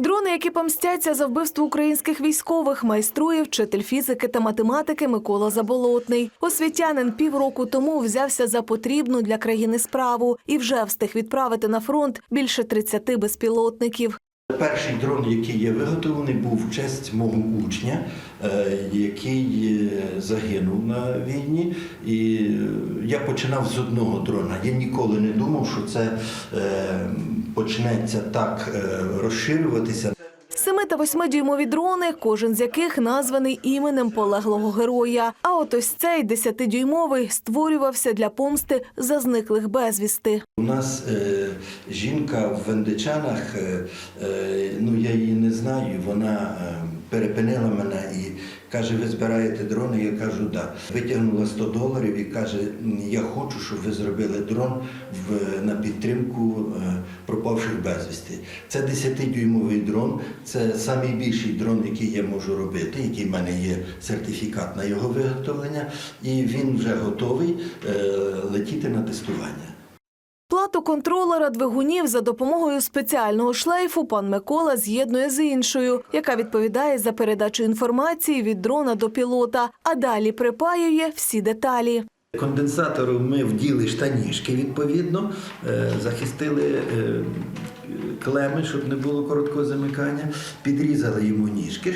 Дрони, які помстяться за вбивство українських військових, майструє вчитель фізики та математики Микола Заболотний. Освітянин півроку тому взявся за потрібну для країни справу і вже встиг відправити на фронт більше 30 безпілотників. Перший дрон, який я виготовлений, був в честь мого учня, е, який е, загинув на війні. І е, я починав з одного дрона. Я ніколи не думав, що це почнеться так е, розширюватися. Семи та восьмидюймові дрони, кожен з яких названий іменем полеглого героя. А от ось цей десятидюймовий створювався для помсти за зниклих безвісти. У нас е, жінка в Вендичанах, е, е, ну я її не знаю, вона е, перепинила мене і каже, ви збираєте дрони? Я кажу, да. Витягнула 100 доларів і каже, я хочу, щоб ви зробили дрон в, на підтримку е, пропавших безвісти. Це 10-дюймовий дрон, це найбільший дрон, який я можу робити, який в мене є сертифікат на його виготовлення, і він вже готовий е, летіти на тестування. Плату контролера двигунів за допомогою спеціального шлейфу пан Микола з'єднує з іншою, яка відповідає за передачу інформації від дрона до пілота, а далі припаює всі деталі. Конденсатору ми вділи штанішки, відповідно, е, захистили е, клеми, щоб не було короткого замикання, підрізали йому ніжки,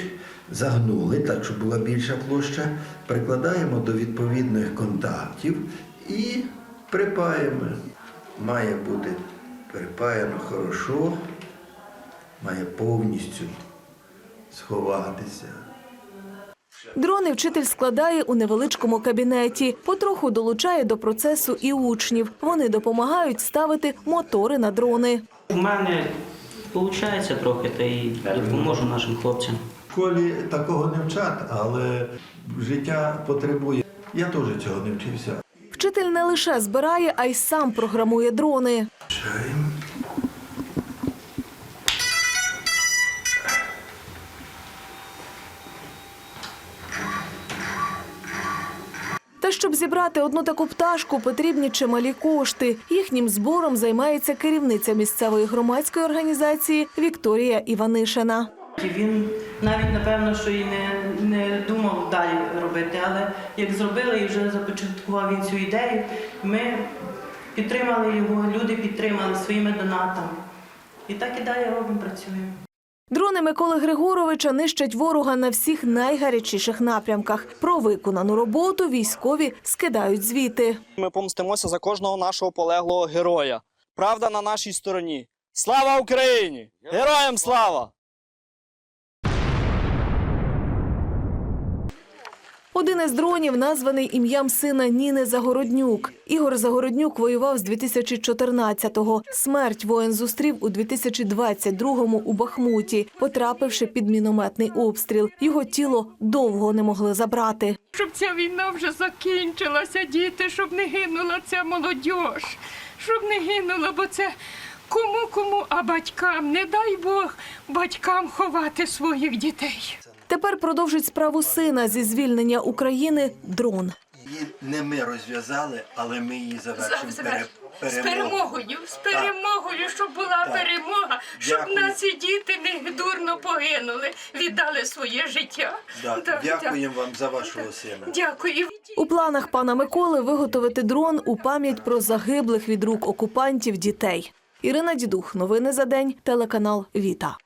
загнули так, щоб була більша площа, прикладаємо до відповідних контактів і припаємо. Має бути припаяно хорошо, має повністю сховатися. Дрони вчитель складає у невеличкому кабінеті, потроху долучає до процесу і учнів. Вони допомагають ставити мотори на дрони. У мене виходить трохи, та й допоможу нашим хлопцям. В школі такого не вчать, але життя потребує. Я теж цього не вчився. Вчитель не лише збирає, а й сам програмує дрони. Та щоб зібрати одну таку пташку, потрібні чималі кошти. Їхнім збором займається керівниця місцевої громадської організації Вікторія Іванишина. І Він навіть напевно, що і не, не думав далі робити, але як зробили і вже започаткував він цю ідею, ми підтримали його, люди підтримали своїми донатами. І так і далі робимо, працюємо. Дрони Миколи Григоровича нищать ворога на всіх найгарячіших напрямках. Про виконану роботу військові скидають звіти. Ми помстимося за кожного нашого полеглого героя. Правда на нашій стороні. Слава Україні! Героям слава! Один із дронів названий ім'ям сина Ніни Загороднюк. Ігор Загороднюк воював з 2014-го. Смерть воїн зустрів у 2022-му у Бахмуті, потрапивши під мінометний обстріл. Його тіло довго не могли забрати. щоб ця війна вже закінчилася, діти, щоб не гинула ця молодь, щоб не гинула, бо це кому кому, а батькам, не дай Бог батькам ховати своїх дітей. Тепер продовжить справу сина зі звільнення України дрон. Її не ми розв'язали, але ми її завершимо пере- З перемогою, з перемогою, щоб була Так. перемога, щоб Дякую. наші діти не дурно погинули, віддали своє життя. Да, Так, дякуємо вам за вашого сина. Дякую. У планах пана Миколи виготовити дрон у пам'ять про загиблих від рук окупантів дітей. Ірина Дідух, новини за день, телеканал Віта.